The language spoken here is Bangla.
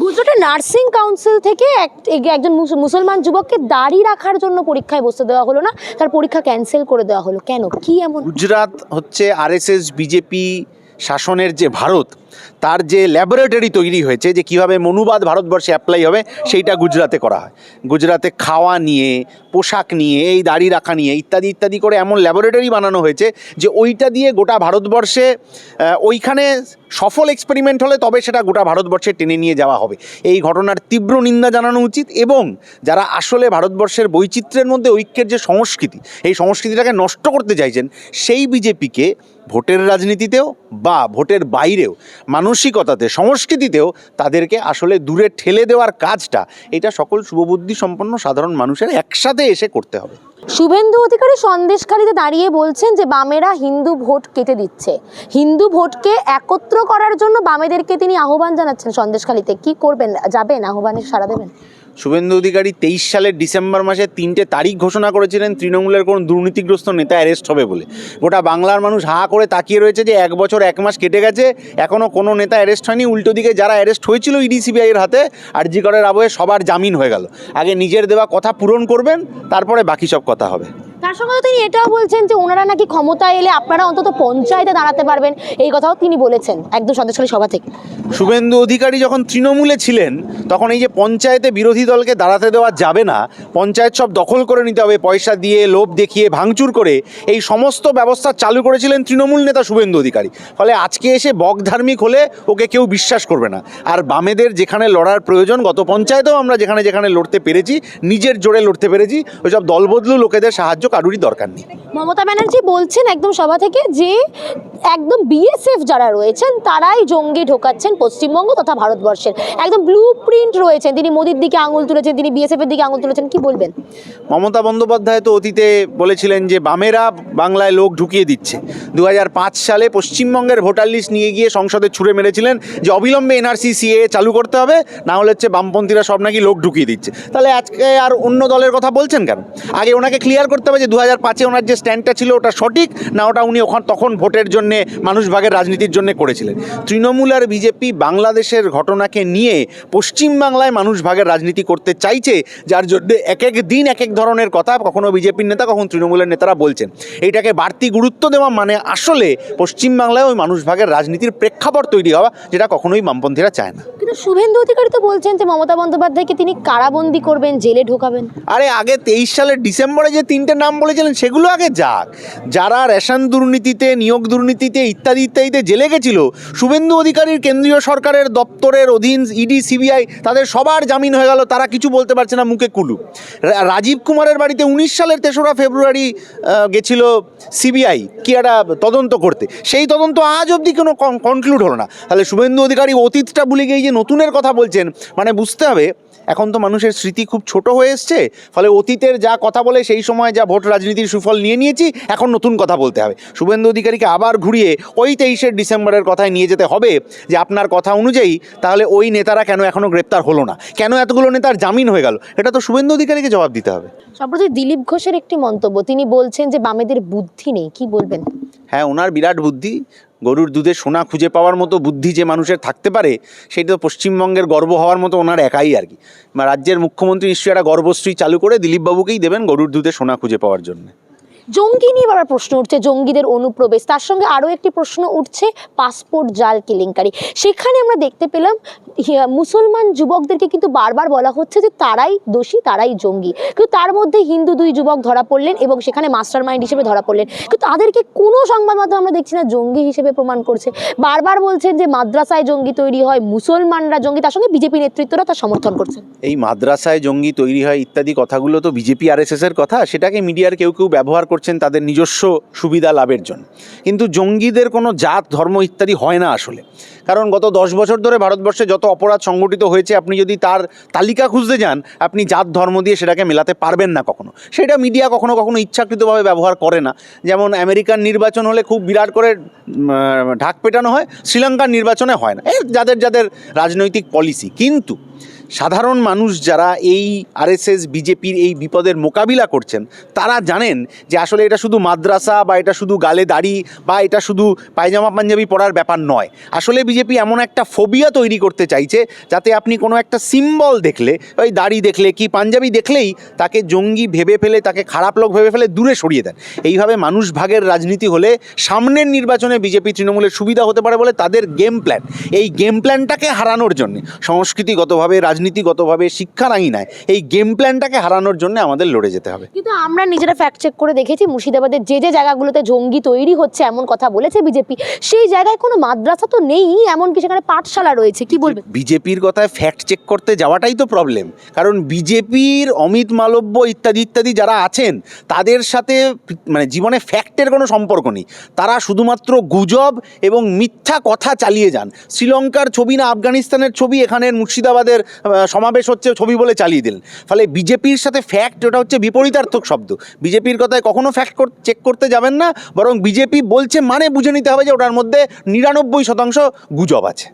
গুজরাটের নার্সিং কাউন্সিল থেকে এক- এক- একজন মুসলমান যুবককে দাড়ি রাখার জন্য পরীক্ষায় বসতে দেওয়া হলো না, তার পরীক্ষা ক্যান্সেল করে দেওয়া হলো। কেন? কি এমন? গুজরাট হচ্ছে আরএসএস, বিজেপি শাসনের যে ভারত তার যে ল্যাবরেটরি তৈরি হয়েছে, যে কীভাবে মনুবাদ ভারতবর্ষে অ্যাপ্লাই হবে, সেইটা গুজরাতে করা হয়। গুজরাতে খাওয়া নিয়ে, পোশাক নিয়ে, এই দাড়ি রাখা নিয়ে, ইত্যাদি ইত্যাদি করে এমন ল্যাবরেটরি বানানো হয়েছে, যে ওইটা দিয়ে গোটা ভারতবর্ষে ওইখানে সফল এক্সপেরিমেন্ট হলে তবে সেটা গোটা ভারতবর্ষে টেনে নিয়ে যাওয়া হবে। এই ঘটনার তীব্র নিন্দা জানানো উচিত এবং যারা আসলে ভারতবর্ষের বৈচিত্র্যের মধ্যে ঐক্যের যে সংস্কৃতি, এই সংস্কৃতিটাকে নষ্ট করতে চাইছেন, সেই বিজেপিকে ভোটের রাজনীতিতেও বা ভোটের বাইরেও মানসিকতাতে, সংস্কৃতিতেও তাদেরকে আসলে দূরে ঠেলে দেওয়ার কাজটা, এটা সকল শুভবুদ্ধি সম্পন্ন সাধারণ মানুষের একসাথে এসে করতে হবে। শুভেন্দু অধিকারী সন্দেশখালীতে দাঁড়িয়ে বলছেন যে বামেরা হিন্দু ভোট কেটে দিচ্ছে। হিন্দু ভোটকে একত্র করার জন্য বামেদেরকে তিনি আহ্বান জানাচ্ছেন সন্দেশখালীতে। কি করবেন? যাবেন? আহ্বানে সাড়া দেবেন? শুভেন্দু অধিকারী তেইশ সালের ডিসেম্বর মাসে তিনটে তারিখ ঘোষণা করেছিলেন, তৃণমূলের কোন দুর্নীতিগ্রস্ত নেতা অ্যারেস্ট হবে বলে। গোটা বাংলার মানুষ হা করে তাকিয়ে রয়েছে যে এক বছর, এক মাস কেটে গেছে এখনও কোনো নেতা অ্যারেস্ট হয়নি, উল্টো দিকে যারা অ্যারেস্ট হয়েছিল ইডি সিবিআইয়ের হাতে আর জি করের আবহে সবার জামিন হয়ে গেল। আগে নিজের দেওয়া কথা পূরণ করবেন, তারপরে বাকি সব কথা হবে। তার সঙ্গে তিনি এটাও বলছেন যে ওনারা নাকি ক্ষমতায় এলে আপনারা অন্তত পঞ্চায়েতে দাঁড়াতে পারবেন। এই কথাও তিনি বলেছেন একদম সন্দেশখালী সভা থেকে। শুভেন্দু অধিকারী যখন তৃণমূলে ছিলেন, তখন এই যে পঞ্চায়েতে বিরোধী দলকে দাঁড়াতে দেওয়া যাবে না, পঞ্চায়েত সব দখল করে নিতে হবে, পয়সা দিয়ে, লোভ দেখিয়ে, ভাঙচুর করে, এই সমস্ত ব্যবস্থা চালু করেছিলেন তৃণমূল নেতা শুভেন্দু অধিকারী। ফলে আজকে এসে বক ধার্মিক হলে ওকে কেউ বিশ্বাস করবে না। আর বামেদের যেখানে লড়ার প্রয়োজন, গত পঞ্চায়েতেও আমরা যেখানে যেখানে লড়তে পেরেছি, নিজের জোরে লড়তে পেরেছি, ওইসব দলবদলু লোকেদের সাহায্য কারুরই দরকার নেই। মমতা ব্যানার্জি বলছেন একদম সভা থেকে যে একদম বিএসএফ যারা রয়েছেন, তারাই জঙ্গি ঢোকাচ্ছেন পশ্চিমবঙ্গ তথা ভারতবর্ষের। একদম ব্লু প্রিন্ট রয়েছেন, তিনি মোদির দিকে আঙুল তুলেছেন, তিনি বিএসএফ এর দিকে আঙুল তুলেছেন, কি বলবেন? মমতা বন্দ্যোপাধ্যায় তো অতীতে বলেছিলেন যে, বামেরা বাংলায় লোক ঢুকিয়ে দিচ্ছে। দু হাজার পাঁচ সালে পশ্চিমবঙ্গের ভোটার লিস্ট নিয়ে গিয়ে সংসদে ছুড়ে মেরেছিলেন যে, অবিলম্বে এনআরসি সিএ চালু করতে হবে, না হলে হচ্ছে বামপন্থীরা সব নাকি লোক ঢুকিয়ে দিচ্ছে। তাহলে আজকে আর অন্য দলের কথা বলছেন কেন? আগে ওনাকে ক্লিয়ার করতে হবে যে দু হাজার পাঁচে ওনার যে স্ট্যান্ডটা ছিল, ওটা সঠিক, না ওটা উনি ওখান তখন ভোটের জন্যে মানুষ ভাগের রাজনীতির জন্য করেছিলেন। তৃণমূল আর বিজেপি বাংলাদেশের ঘটনাকে নিয়ে পশ্চিমবাংলায় মানুষ ভাগের রাজনীতি করতে চাইছে যার জন্য এক এক দিন এক এক ধরনের কথা কখনো বিজেপির নেতা কখনো তৃণমূলের নেতারা বলছেন। এইটাকে বাড়তি গুরুত্ব দেওয়া মানে আসলে পশ্চিমবাংলায় ওই মানুষ ভাগের রাজনীতির প্রেক্ষাপট তৈরি হওয়া যেটা কখনোই বামপন্থীরা চায় না। কিন্তু শুভেন্দু অধিকারী তো বলছেন যে মমতা বন্দ্যোপাধ্যায়কে তিনি কারাবন্দি করবেন জেলে ঢোকাবেন। আরে আগে তেইশ সালের ডিসেম্বরে যে তিনটে নাম বলেছিলেন সেগুলো আগে যাক। যারা রেশন দুর্নীতিতে নিয়োগ দুর্নীতিতে ইত্যাদি ইত্যাদিতে জেলে গেছিল। শুভেন্দু অধিকারীর কেন্দ্রীয় সরকারের দপ্তরের অধীন ইডি, সিবিআই তাদের সবার জামিন হয়ে গেল, তারা কিছু বলতে পারছে না মুখে কুলু। রাজীব কুমারের বাড়িতে উনিশ সালের তেসরা ফেব্রুয়ারি গেছিল সিবিআই, কি একটা তদন্ত করতে। সেই তদন্ত আজ অবধি কোনো কনক্লুড হলো না। তাহলে শুভেন্দু অধিকারী অতীতটা ভুলে গিয়ে যে নতুনের কথা বলছেন মানে বুঝতে হবে, এখন তো মানুষের স্মৃতি খুব ছোট হয়ে এসছে, ফলে অতীতের যা কথা বলে সেই সময় যা ভোট রাজনীতির সুফল নিয়ে নিয়েছি, এখন নতুন কথা বলতে হবে। শুভেন্দু অধিকারীকে আবার ঘুরিয়ে ওই তেইশের ডিসেম্বরের কথায় নিয়ে যেতে হবে যে আপনার কথা অনুযায়ী তাহলে ওই নেতারা কেন এখনও গ্রেপ্তার হলো না? কেন এতগুলো নেতার জামিন হয়ে গেল? এটা তো শুভেন্দু অধিকারীকে জবাব দিতে হবে। সম্প্রতি দিলীপ ঘোষের একটি মন্তব্য তিনি বলছেন যে বামেদের বুদ্ধি নেই কি বলবেন? হ্যাঁ ওনার বিরাট বুদ্ধি গরুর দুধে সোনা খুঁজে পাওয়ার মতো বুদ্ধি যে মানুষের থাকতে পারে সেটা তো পশ্চিমবঙ্গের গর্ব হওয়ার মতো ওনার একাই আর কি। রাজ্যের মুখ্যমন্ত্রী নিশ্চয়ই একটা গর্বশ্রী চালু করে দিলীপবাবুকেই দেবেন গরুর দুধে সোনা খুঁজে পাওয়ার জন্য। জঙ্গি নিয়ে বাবার প্রশ্ন উঠছে, জঙ্গিদের অনুপ্রবেশ। তার সঙ্গে আরও একটি প্রশ্ন উঠছে, পাসপোর্ট জাল কেলেঙ্কারি। সেখানে আমরা দেখতে পেলাম মুসলমান যুবকদেরকে কিন্তু বারবার বলা হচ্ছে যে তারাই দোষী, তারাই জঙ্গি। কিন্তু তার মধ্যে হিন্দু দুই যুবক ধরা পড়লেন এবং সেখানে মাস্টার মাইন্ড হিসেবে ধরা পড়লেন। কিন্তু তাদেরকে কোনো সংবাদ মাধ্যম আমরা দেখছি না জঙ্গি হিসেবে প্রমাণ করছে। বারবার বলছেন যে মাদ্রাসায় জঙ্গি তৈরি হয়, মুসলমানরা জঙ্গি, তার সঙ্গে বিজেপি নেতৃত্বরা তার সমর্থন করছেন। এই মাদ্রাসায় জঙ্গি তৈরি হয় ইত্যাদি কথাগুলো তো বিজেপি আর এর কথা, সেটাকে মিডিয়ার কেউ কেউ ব্যবহার করছেন তাদের নিজস্ব সুবিধা লাভের জন্য। কিন্তু জঙ্গিদের কোনো জাত, ধর্ম ইত্যাদি হয় না আসলে। কারণ গত দশ বছর ধরে ভারতবর্ষে যত অপরাধ সংগঠিত হয়েছে, আপনি যদি তার তালিকা খুঁজতে যান, আপনি জাত, ধর্ম দিয়ে সেটাকে মেলাতে পারবেন না কখনো। সেটা মিডিয়া কখনো কখনো ইচ্ছাকৃতভাবে ব্যবহার করে না। যেমন আমেরিকান নির্বাচন হলে খুব বিরাট করে ঢাক পেটানো হয়, শ্রীলঙ্কার নির্বাচনে হয় না। এই যাদের যাদের রাজনৈতিক পলিসি কিন্তু সাধারণ মানুষ যারা এই আরএসএস, বিজেপির এই বিপদের মোকাবিলা করছেন, তারা জানেন যে আসলে এটা শুধু মাদ্রাসা বা এটা শুধু গালে দাড়ি বা এটা শুধু পায়জামা পাঞ্জাবি পরার ব্যাপার নয়। আসলে বিজেপি এমন একটা ফোবিয়া তৈরি করতে চাইছে যাতে আপনি কোনো একটা সিম্বল দেখলে, ওই দাড়ি দেখলে কি পাঞ্জাবি দেখলেই তাকে জঙ্গি ভেবে ফেলে, তাকে খারাপ লোক ভেবে ফেলে দূরে সরিয়ে দেন। এইভাবে মানুষ ভাগের রাজনীতি হলে সামনের নির্বাচনে বিজেপি তৃণমূলের সুবিধা হতে পারে বলে তাদের গেম প্ল্যান এই গেম প্ল্যানটাকে হারানোর জন্য সংস্কৃতিগতভাবে রাজনীতিগতভাবে শিক্ষার আইনায় এই গেম প্ল্যানটাকে হারানোর জন্য আমাদের লড়ে যেতে হবে। কিন্তু আমরা নিজেরা ফ্যাক্ট চেক করে দেখেছি মুর্শিদাবাদের যে যে জায়গাগুলোতে জঙ্গি তৈরি হচ্ছে এমন কথা বলেছে বিজেপি সেই জায়গায় কোনো মাদ্রাসা তো নেই এমনকি সেখানে পাঠশালা রয়েছে কি বলবে? বিজেপির কথায় ফ্যাক্ট চেক করতে যাওয়াটাই তো প্রবলেম কারণ বিজেপির অমিত মালব্য ইত্যাদি ইত্যাদি যারা আছেন তাদের সাথে মানে জীবনে ফ্যাক্টের কোনো সম্পর্ক নেই। তারা শুধুমাত্র গুজব এবং মিথ্যা কথা চালিয়ে যান। শ্রীলঙ্কার ছবি না আফগানিস্তানের ছবি এখানের মুর্শিদাবাদের সমাবেশ হচ্ছে ছবি বলে চালিয়ে দিলেন। ফলে বিজেপির সাথে ফ্যাক্ট ওটা হচ্ছে বিপরীতার্থক শব্দ। বিজেপির কথায় কখনো ফ্যাক্ট চেক করতে যাবেন না, বরং বিজেপি বলছে মানে বুঝে নিতে হবে যে ওটার মধ্যে নিরানব্বই শতাংশ গুজব আছে।